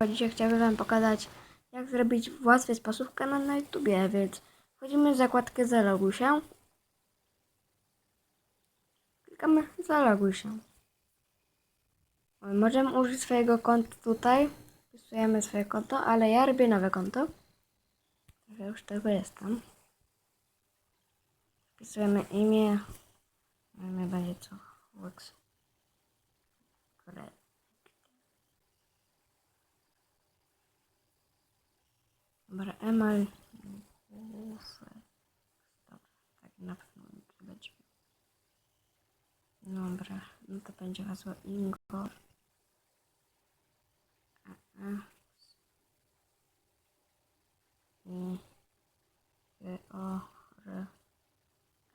Dzisiaj chciałbym Wam pokazać, jak zrobić w łatwy sposób kanał na YouTubie, więc wchodzimy w zakładkę Zaloguj się. Klikamy Zaloguj się. Możemy użyć swojego konta tutaj. Wpisujemy swoje konto, ale ja robię nowe konto. Ja już tego jestem. Wpisujemy imię. Imię będzie co? Works. Dobra, Emal. Stop. Tak na pewno nie będzie. Dobra, no to będzie hasło Ingor. A, a. I. G, O, R.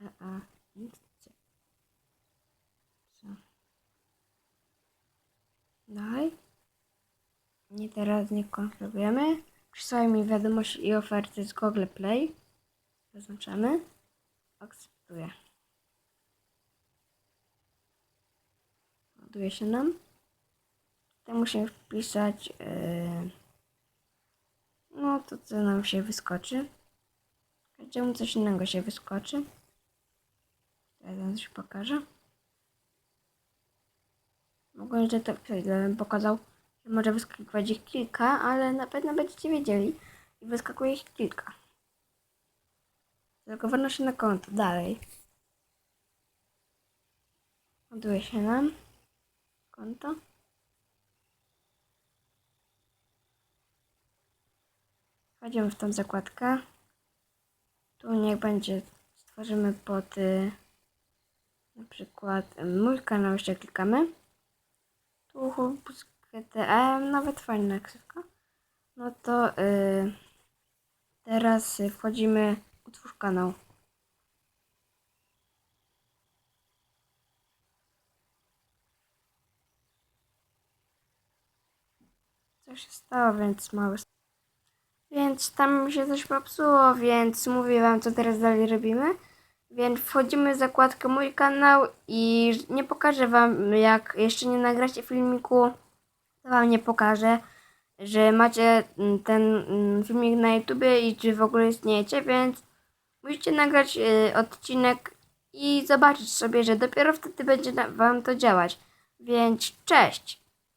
E, A. Co? Dalej. I teraz nie konfigurujemy. Przysłaj mi wiadomości i oferty z Google Play. Zaznaczamy. Akceptuję. Ładuje się nam. Tutaj musimy wpisać. Yy, no to co nam się wyskoczy. Każdemu coś innego się wyskoczy. Teraz wam coś pokażę. Mogłem wpisać, gdybym pokazał, może wyskakiwać ich kilka, ale na pewno będziecie wiedzieli. I wyskakuje ich kilka. Zalogowano się na konto. Dalej. Ładuje się nam konto. Wchodzimy w tą zakładkę. Tu niech będzie, stworzymy pod na przykład mój kanał, jeszcze klikamy. Tu GTM, nawet fajna ksywka. No to y, teraz y, wchodzimy, utwórz kanał. Co się stało, więc mały więc tam się coś popsuło, więc mówię wam, co teraz dalej robimy. Więc wchodzimy w zakładkę mój kanał i nie pokażę wam, jak jeszcze nie nagracie filmiku, to wam nie pokażę, że macie mm, ten mm, filmik na YouTubie i czy w ogóle istniejecie, więc musicie nagrać y, odcinek i zobaczyć sobie, że dopiero wtedy będzie wam to działać. Więc cześć!